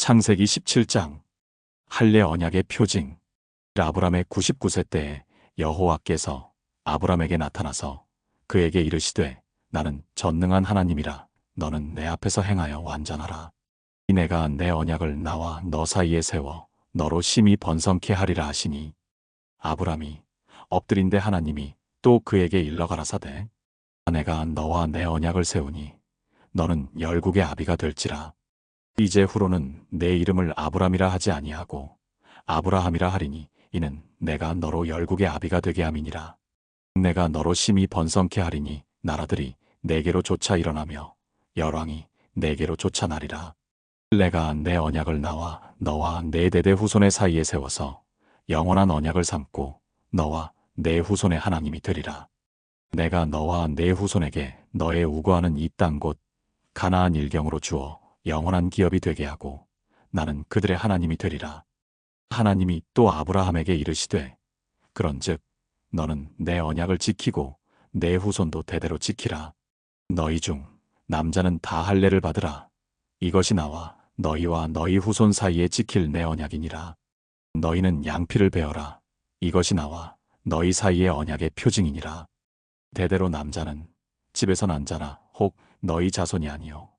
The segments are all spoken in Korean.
창세기 17장. 할례 언약의 표징. 아브람의 99세 때에 여호와께서 아브람에게 나타나서 그에게 이르시되 나는 전능한 하나님이라. 너는 내 앞에서 행하여 완전하라. 이 내가 내 언약을 나와 너 사이에 세워 너로 심히 번성케 하리라 하시니. 아브람이 엎드린데 하나님이 또 그에게 일러 가라사대 내가 너와 내 언약을 세우니 너는 열국의 아비가 될지라 이제 후로는 내 이름을 아브람이라 하지 아니하고 아브라함이라 하리니 이는 내가 너로 열국의 아비가 되게 함이니라. 내가 너로 심히 번성케 하리니 나라들이 내게로 쫓아 일어나며 열왕이 내게로 쫓아나리라. 내가 내 언약을 나와 너와 내 대대 후손의 사이에 세워서 영원한 언약을 삼고 너와 내 후손의 하나님이 되리라. 내가 너와 내 후손에게 너의 우거하는 이땅곧 가나안 일경으로 주어 영원한 기업이 되게 하고 나는 그들의 하나님이 되리라. 하나님이 또 아브라함에게 이르시되 그런즉 너는 내 언약을 지키고 내 후손도 대대로 지키라. 너희 중 남자는 다 할례를 받으라. 이것이 나와 너희와 너희 후손 사이에 지킬 내 언약이니라. 너희는 양피를 베어라. 이것이 나와 너희 사이의 언약의 표징이니라. 대대로 남자는 집에서 난 자나 혹 너희 자손이 아니요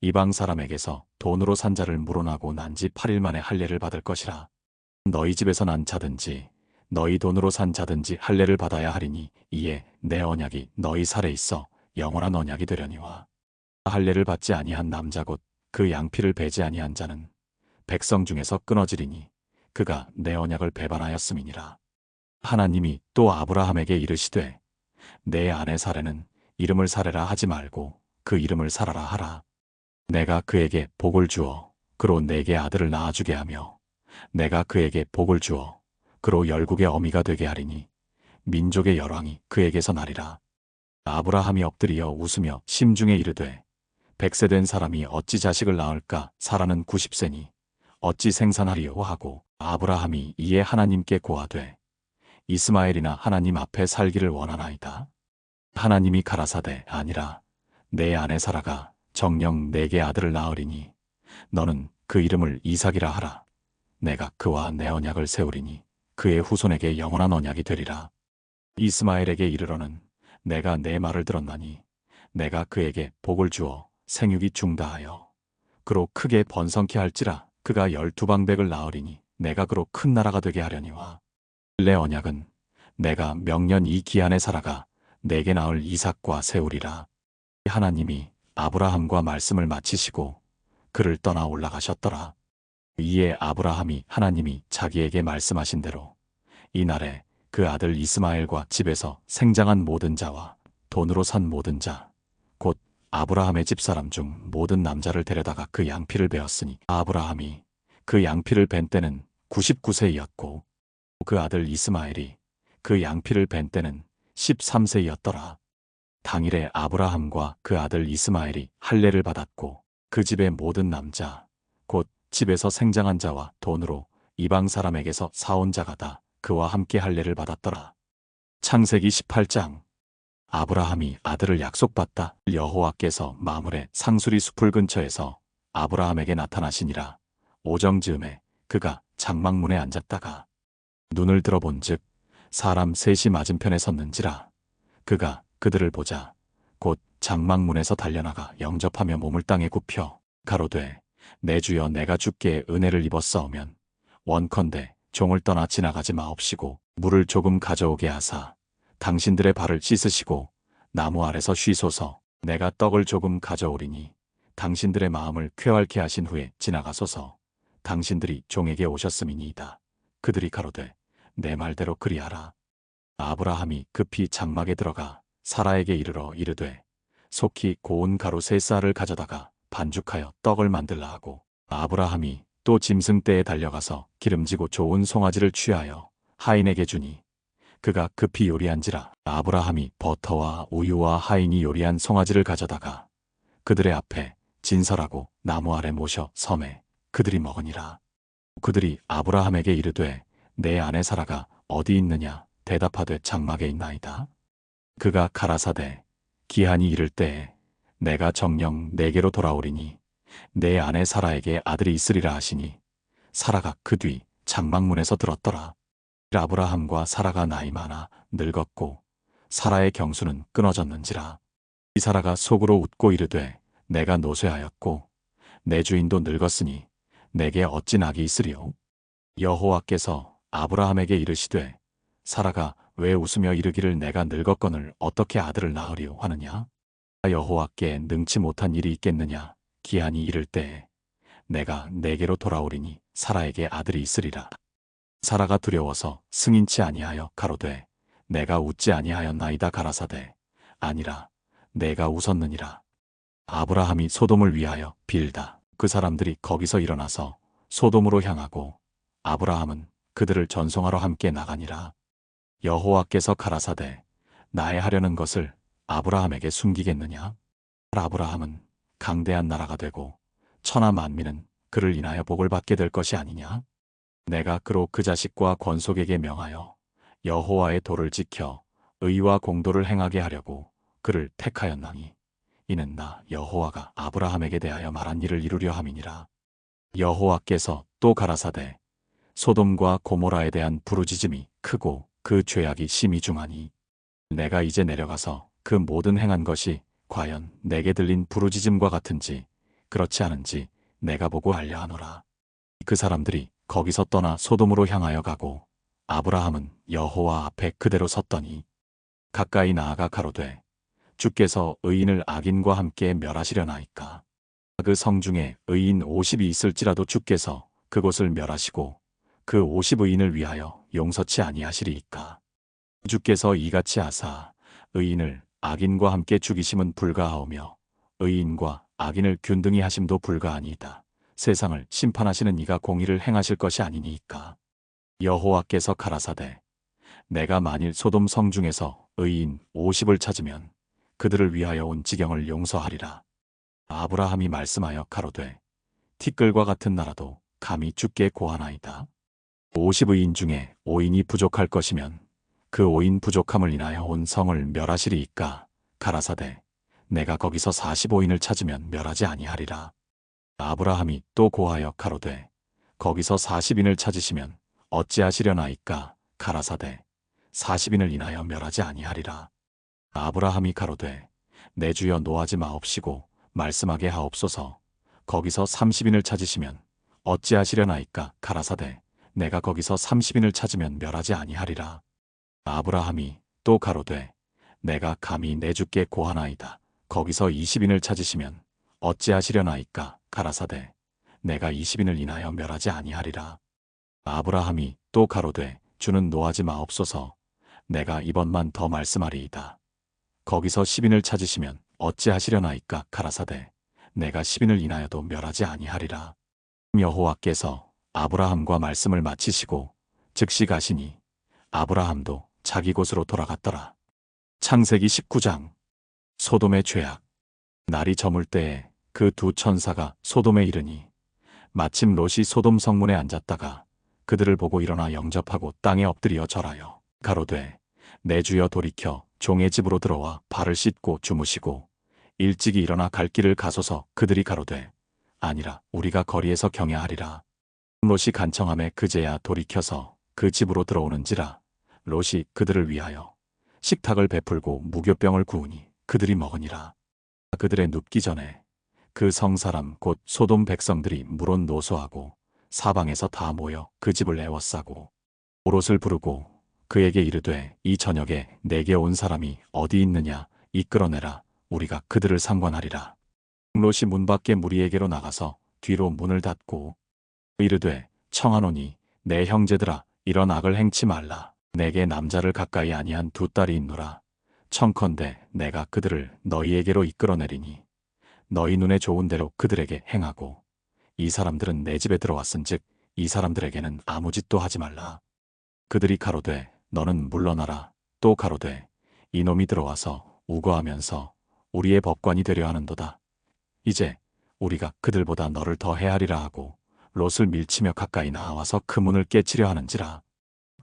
이방 사람에게서 돈으로 산 자를 물어나고 난 지 8일 만에 할례를 받을 것이라. 너희 집에서 난 자든지 너희 돈으로 산 자든지 할례를 받아야 하리니 이에 내 언약이 너희 살에 있어 영원한 언약이 되려니와 할례를 받지 아니한 남자 곧 그 양피를 베지 아니한 자는 백성 중에서 끊어지리니 그가 내 언약을 배반하였음이니라. 하나님이 또 아브라함에게 이르시되 내 아내 사례는 이름을 사례라 하지 말고 그 이름을 살아라 하라. 내가 그에게 복을 주어 그로 내게 아들을 낳아주게 하며 내가 그에게 복을 주어 그로 열국의 어미가 되게 하리니 민족의 열왕이 그에게서 나리라. 아브라함이 엎드리어 웃으며 심중에 이르되 백세 된 사람이 어찌 자식을 낳을까 사라는 90세니 어찌 생산하리요 하고 아브라함이 이에 하나님께 고하되 이스마엘이나 하나님 앞에 살기를 원하나이다. 하나님이 가라사대 아니라 내 아내 사라가 정령 내게 아들을 낳으리니 너는 그 이름을 이삭이라 하라. 내가 그와 내 언약을 세우리니 그의 후손에게 영원한 언약이 되리라. 이스마엘에게 이르러는 내가 내 말을 들었나니 내가 그에게 복을 주어 생육이 중다하여 그로 크게 번성케 할지라 그가 열두 방백을 낳으리니 내가 그로 큰 나라가 되게 하려니와 내 언약은 내가 명년 이 기한에 살아가 내게 낳을 이삭과 세우리라. 하나님이 아브라함과 말씀을 마치시고 그를 떠나 올라가셨더라. 이에 아브라함이 하나님이 자기에게 말씀하신 대로 이날에 그 아들 이스마엘과 집에서 생장한 모든 자와 돈으로 산 모든 자, 곧 아브라함의 집사람 중 모든 남자를 데려다가 그 양피를 베었으니 아브라함이 그 양피를 벤 때는 99세이었고 그 아들 이스마엘이 그 양피를 벤 때는 13세이었더라. 당일에 아브라함과 그 아들 이스마엘이 할례를 받았고 그 집의 모든 남자 곧 집에서 생장한 자와 돈으로 이방 사람에게서 사온 자가 다 그와 함께 할례를 받았더라. 창세기 18장. 아브라함이 아들을 약속받다 여호와께서 마물의 상수리 숲을 근처에서 아브라함에게 나타나시니라. 오정 즈음에 그가 장막문에 앉았다가 눈을 들어본즉 사람 셋이 맞은편에 섰는지라. 그가 그들을 보자 곧 장막문에서 달려나가 영접하며 몸을 땅에 굽혀 가로되 내 주여 내가 주께 은혜를 입었사오면 원컨대 종을 떠나 지나가지 마옵시고 물을 조금 가져오게 하사 당신들의 발을 씻으시고 나무 아래서 쉬소서 내가 떡을 조금 가져오리니 당신들의 마음을 쾌활케 하신 후에 지나가소서 당신들이 종에게 오셨음이니이다. 그들이 가로되 내 말대로 그리하라. 아브라함이 급히 장막에 들어가 사라에게 이르러 이르되 속히 고운 가루 세 쌀을 가져다가 반죽하여 떡을 만들라 하고 아브라함이 또 짐승 떼에 달려가서 기름지고 좋은 송아지를 취하여 하인에게 주니 그가 급히 요리한지라 아브라함이 버터와 우유와 하인이 요리한 송아지를 가져다가 그들의 앞에 진설하고 나무 아래 모셔 섬에 그들이 먹으니라. 그들이 아브라함에게 이르되 내 아내 사라가 어디 있느냐 대답하되 장막에 있나이다 그가 가라사대 기한이 이를 때에 내가 정령 내게로 돌아오리니 내 아내 사라에게 아들이 있으리라 하시니 사라가 그 뒤 장막문에서 들었더라. 아브라함과 사라가 나이 많아 늙었고 사라의 경수는 끊어졌는지라. 이 사라가 속으로 웃고 이르되 내가 노쇠하였고 내 주인도 늙었으니 내게 어찌 낙이 있으리요. 여호와께서 아브라함에게 이르시되 사라가 왜 웃으며 이르기를 내가 늙었거늘 어떻게 아들을 낳으리요 하느냐? 여호와께 능치 못한 일이 있겠느냐? 기한이 이를 때에 내가 내게로 돌아오리니 사라에게 아들이 있으리라. 사라가 두려워서 승인치 아니하여 가로되 내가 웃지 아니하였나이다 가라사대 아니라 내가 웃었느니라. 아브라함이 소돔을 위하여 빌다. 그 사람들이 거기서 일어나서 소돔으로 향하고 아브라함은 그들을 전송하러 함께 나가니라. 여호와께서 가라사대 나의 하려는 것을 아브라함에게 숨기겠느냐? 아브라함은 강대한 나라가 되고 천하 만민은 그를 인하여 복을 받게 될 것이 아니냐? 내가 그로 그 자식과 권속에게 명하여 여호와의 도를 지켜 의와 공도를 행하게 하려고 그를 택하였나니 이는 나 여호와가 아브라함에게 대하여 말한 일을 이루려 함이니라. 여호와께서 또 가라사대 소돔과 고모라에 대한 부르짖음이 크고 그 죄악이 심히 중하니 내가 이제 내려가서 그 모든 행한 것이 과연 내게 들린 부르짖음과 같은지 그렇지 않은지 내가 보고 알려 하노라. 그 사람들이 거기서 떠나 소돔으로 향하여 가고 아브라함은 여호와 앞에 그대로 섰더니 가까이 나아가 가로되 주께서 의인을 악인과 함께 멸하시려나이까. 그 성중에 의인 50이 있을지라도 주께서 그곳을 멸하시고 그 50의인을 위하여 용서치 아니하시리이까. 주께서 이같이 하사 의인을 악인과 함께 죽이심은 불가하오며 의인과 악인을 균등히 하심도 불가하니이다. 세상을 심판하시는 이가 공의를 행하실 것이 아니니이까. 여호와께서 가라사대 내가 만일 소돔 성 중에서 의인 50을 찾으면 그들을 위하여 온 지경을 용서하리라. 아브라함이 말씀하여 가로되 티끌과 같은 나라도 감히 죽게 고하나이다. 50의인 중에 5인이 부족할 것이면 그 5인 부족함을 인하여 온 성을 멸하시리이까 가라사대 내가 거기서 45인을 찾으면 멸하지 아니하리라. 아브라함이 또 고하여 가로되 거기서 40인을 찾으시면 어찌하시려나이까 가라사대 40인을 인하여 멸하지 아니하리라. 아브라함이 가로되 내 주여 노하지 마옵시고 말씀하게 하옵소서 거기서 30인을 찾으시면 어찌하시려나이까 가라사대 내가 거기서 30인을 찾으면 멸하지 아니하리라. 아브라함이 또 가로되 내가 감히 내 주께 고하나이다. 거기서 20인을 찾으시면 어찌하시려나이까 가라사대 내가 20인을 인하여 멸하지 아니하리라. 아브라함이 또 가로되 주는 노하지 마옵소서 내가 이번만 더 말씀하리이다. 거기서 10인을 찾으시면 어찌하시려나이까 가라사대 내가 10인을 인하여도 멸하지 아니하리라. 여호와께서 아브라함과 말씀을 마치시고 즉시 가시니 아브라함도 자기 곳으로 돌아갔더라. 창세기 19장. 소돔의 죄악. 날이 저물 때에 그 두 천사가 소돔에 이르니 마침 롯이 소돔 성문에 앉았다가 그들을 보고 일어나 영접하고 땅에 엎드려 절하여 가로되 내 주여 돌이켜 종의 집으로 들어와 발을 씻고 주무시고 일찍이 일어나 갈 길을 가소서 그들이 가로되 아니라 우리가 거리에서 경야하리라 롯이 간청함에 그제야 돌이켜서 그 집으로 들어오는지라 롯이 그들을 위하여 식탁을 베풀고 무교병을 구우니 그들이 먹으니라. 그들의 눕기 전에 그 성 사람 곧 소돔 백성들이 물론 노소하고 사방에서 다 모여 그 집을 애워싸고 오롯을 부르고 그에게 이르되 이 저녁에 내게 온 사람이 어디 있느냐? 이끌어내라. 우리가 그들을 상관하리라. 롯이 문 밖에 무리에게로 나가서 뒤로 문을 닫고 이르되 청하노니 내 형제들아 이런 악을 행치 말라. 내게 남자를 가까이 아니한 두 딸이 있노라. 청컨대 내가 그들을 너희에게로 이끌어내리니 너희 눈에 좋은 대로 그들에게 행하고 이 사람들은 내 집에 들어왔은즉 이 사람들에게는 아무 짓도 하지 말라. 그들이 가로되 너는 물러나라. 또 가로되 이놈이 들어와서 우거하면서 우리의 법관이 되려 하는도다. 이제 우리가 그들보다 너를 더 헤아리라 하고 롯을 밀치며 가까이 나와서 그 문을 깨치려 하는지라.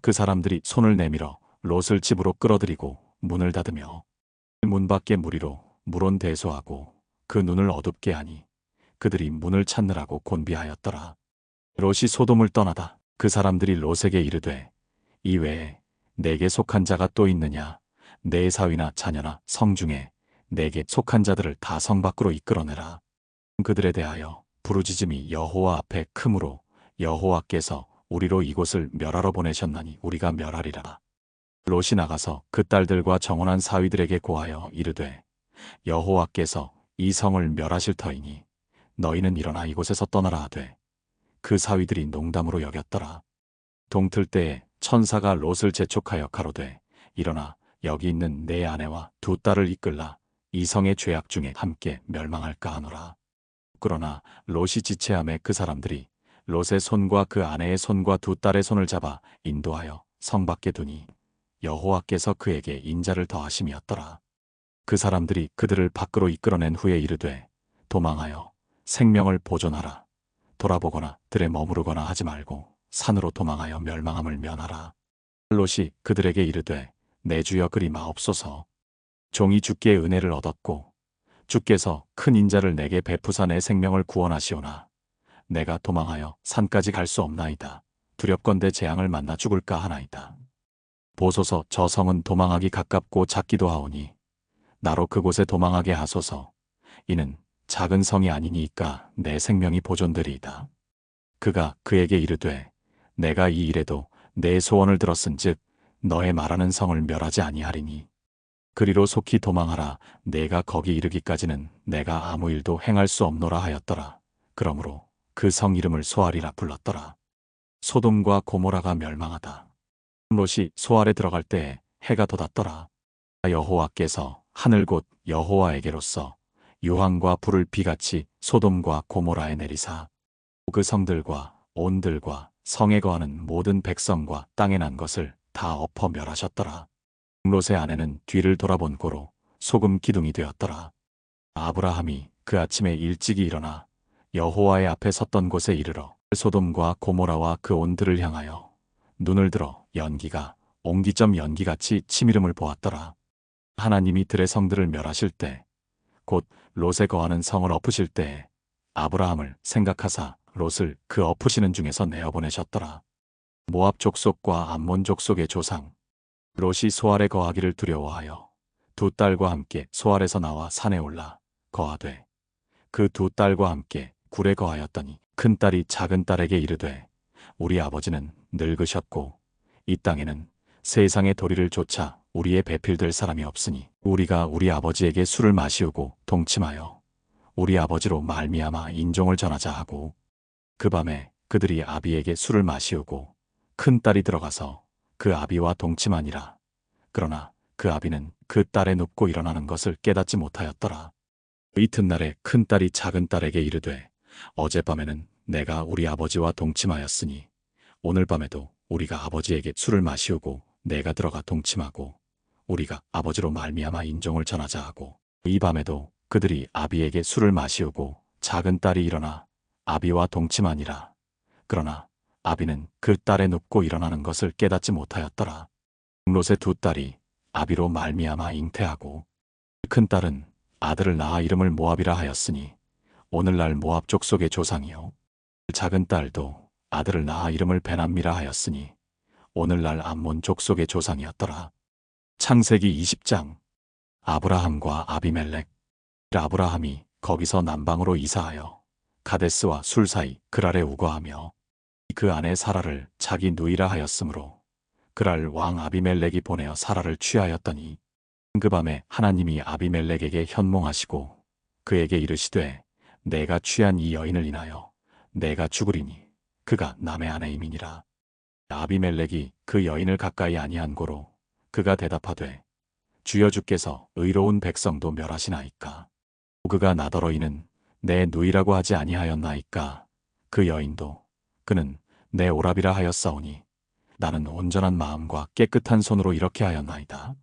그 사람들이 손을 내밀어 롯을 집으로 끌어들이고 문을 닫으며 문 밖에 무리로 물온 대소하고 그 눈을 어둡게 하니 그들이 문을 찾느라고 곤비하였더라. 롯이 소돔을 떠나다 그 사람들이 롯에게 이르되 이외에 내게 속한 자가 또 있느냐 내 사위나 자녀나 성 중에 내게 속한 자들을 다 성 밖으로 이끌어내라. 그들에 대하여 부르짖음이 여호와 앞에 크므로 여호와께서 우리로 이곳을 멸하러 보내셨나니 우리가 멸하리라. 롯이 나가서 그 딸들과 정원한 사위들에게 고하여 이르되 여호와께서 이 성을 멸하실 터이니 너희는 일어나 이곳에서 떠나라 하되 그 사위들이 농담으로 여겼더라. 동틀 때에 천사가 롯을 재촉하여 가로되 일어나 여기 있는 내 아내와 두 딸을 이끌라 이 성의 죄악 중에 함께 멸망할까 하노라. 그러나 롯이 지체함에 그 사람들이 롯의 손과 그 아내의 손과 두 딸의 손을 잡아 인도하여 성 밖에 두니 여호와께서 그에게 인자를 더하심이었더라. 그 사람들이 그들을 밖으로 이끌어낸 후에 이르되 도망하여 생명을 보존하라. 돌아보거나 들에 머무르거나 하지 말고 산으로 도망하여 멸망함을 면하라. 롯이 그들에게 이르되 내 주여 그리 마옵소서. 종이 주께 은혜를 얻었고 주께서 큰 인자를 내게 베푸사 내 생명을 구원하시오나 내가 도망하여 산까지 갈 수 없나이다. 두렵건대 재앙을 만나 죽을까 하나이다. 보소서 저 성은 도망하기 가깝고 작기도 하오니 나로 그곳에 도망하게 하소서. 이는 작은 성이 아니니까 내 생명이 보존되리이다. 그가 그에게 이르되 내가 이 일에도 내 소원을 들었은즉 너의 말하는 성을 멸하지 아니하리니 그리로 속히 도망하라 내가 거기 이르기까지는 내가 아무 일도 행할 수 없노라 하였더라. 그러므로 그 성 이름을 소알이라 불렀더라. 소돔과 고모라가 멸망하다. 롯이 소알에 들어갈 때에 해가 돋았더라. 여호와께서 하늘 곧 여호와에게로서 유황과 불을 비같이 소돔과 고모라에 내리사 그 성들과 온들과 성에 거하는 모든 백성과 땅에 난 것을 다 엎어 멸하셨더라. 롯의 아내는 뒤를 돌아본 고로 소금 기둥이 되었더라. 아브라함이 그 아침에 일찍이 일어나 여호와의 앞에 섰던 곳에 이르러 소돔과 고모라와 그 온들을 향하여 눈을 들어 연기가 옹기점 연기같이 치미름을 보았더라. 하나님이 들의 성들을 멸하실 때, 곧 롯에 거하는 성을 엎으실 때에 아브라함을 생각하사 롯을 그 엎으시는 중에서 내어보내셨더라. 모압 족속과 암몬 족속의 조상, 롯이 소알에 거하기를 두려워하여 두 딸과 함께 소알에서 나와 산에 올라 거하되 그 두 딸과 함께 굴에 거하였더니 큰 딸이 작은 딸에게 이르되 우리 아버지는 늙으셨고 이 땅에는 세상의 도리를 조차 우리의 배필될 사람이 없으니 우리가 우리 아버지에게 술을 마시우고 동침하여 우리 아버지로 말미암아 인종을 전하자 하고 그 밤에 그들이 아비에게 술을 마시우고 큰 딸이 들어가서 그 아비와 동침하니라. 그러나 그 아비는 그 딸에 눕고 일어나는 것을 깨닫지 못하였더라. 이튿날에 큰 딸이 작은 딸에게 이르되 어젯밤에는 내가 우리 아버지와 동침하였으니 오늘 밤에도 우리가 아버지에게 술을 마시우고 내가 들어가 동침하고 우리가 아버지로 말미암아 인종을 전하자 하고 이 밤에도 그들이 아비에게 술을 마시우고 작은 딸이 일어나 아비와 동침하니라. 그러나 아비는 그 딸에 눕고 일어나는 것을 깨닫지 못하였더라. 롯의 두 딸이 아비로 말미암아 잉태하고 큰 딸은 아들을 낳아 이름을 모압이라 하였으니 오늘날 모압 족속의 조상이요 작은 딸도 아들을 낳아 이름을 베남미라 하였으니 오늘날 암몬 족속의 조상이었더라. 창세기 20장 아브라함과 아비멜렉 아브라함이 거기서 남방으로 이사하여 가데스와 술 사이 그랄에 우거하며 그 아내 사라를 자기 누이라 하였으므로 그랄 왕 아비멜렉이 보내어 사라를 취하였더니 그 밤에 하나님이 아비멜렉에게 현몽하시고 그에게 이르시되 내가 취한 이 여인을 인하여 내가 죽으리니 그가 남의 아내임이니라. 아비멜렉이 그 여인을 가까이 아니한 고로 그가 대답하되 주여 주께서 의로운 백성도 멸하시나이까. 그가 나더러 이는 내 누이라고 하지 아니하였나이까. 그 여인도 그는 내 오랍이라 하였사오니 나는 온전한 마음과 깨끗한 손으로 이렇게 하였나이다.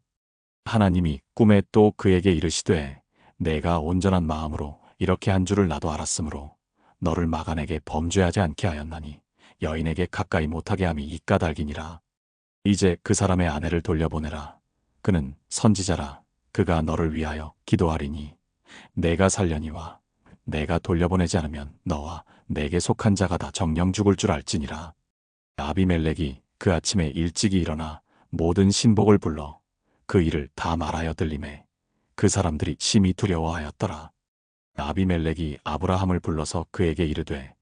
하나님이 꿈에 또 그에게 이르시되 내가 온전한 마음으로 이렇게 한 줄을 나도 알았으므로 너를 막아내게 범죄하지 않게 하였나니 여인에게 가까이 못하게 함이 이 까닭이니라. 이제 그 사람의 아내를 돌려보내라. 그는 선지자라. 그가 너를 위하여 기도하리니 내가 살려니와 내가 돌려보내지 않으면 너와 내게 속한 자가 다 정령 죽을 줄 알지니라. 아비멜렉이 그 아침에 일찍이 일어나 모든 신복을 불러 그 일을 다 말하여 들림에 그 사람들이 심히 두려워하였더라. 아비멜렉이 아브라함을 불러서 그에게 이르되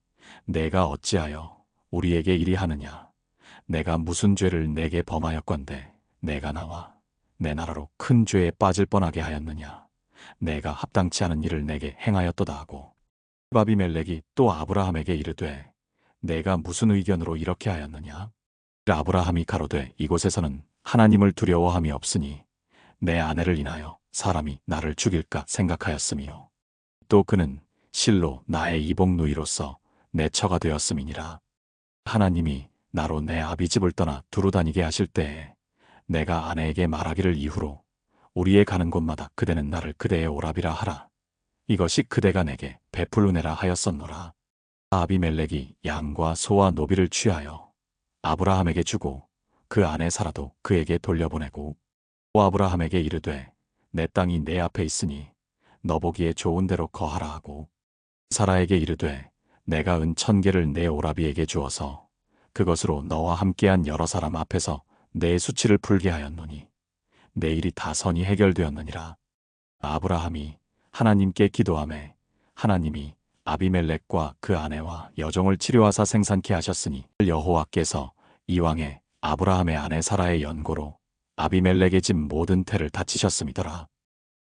내가 어찌하여 우리에게 이리 하느냐 내가 무슨 죄를 내게 범하였건대 내가 나와 내 나라로 큰 죄에 빠질 뻔하게 하였느냐 내가 합당치 않은 일을 내게 행하였도다 하고 아비멜렉이 또 아브라함에게 이르되 내가 무슨 의견으로 이렇게 하였느냐? 아브라함이 가로되 이곳에서는 하나님을 두려워함이 없으니 내 아내를 인하여 사람이 나를 죽일까 생각하였으며 또 그는 실로 나의 이복 누이로서 내 처가 되었음이니라. 하나님이 나로 내 아비 집을 떠나 두루 다니게 하실 때에 내가 아내에게 말하기를 이후로 우리의 가는 곳마다 그대는 나를 그대의 오랍이라 하라 이것이 그대가 내게 베풀 은혜라 하였었노라. 아비멜렉이 양과 소와 노비를 취하여 아브라함에게 주고 그 아내 사라도 그에게 돌려보내고 또 아브라함에게 이르되 내 땅이 내 앞에 있으니 너 보기에 좋은 대로 거하라 하고 사라에게 이르되 내가 은 천 개를 내 오라비에게 주어서 그것으로 너와 함께한 여러 사람 앞에서 내 수치를 풀게 하였노니 내 일이 다 선이 해결되었느니라. 아브라함이 하나님께 기도함에 하나님이 아비멜렉과 그 아내와 여종을 치료하사 생산케 하셨으니 여호와께서 이왕에 아브라함의 아내 사라의 연고로 아비멜렉의 집 모든 태를 다치셨음이더라.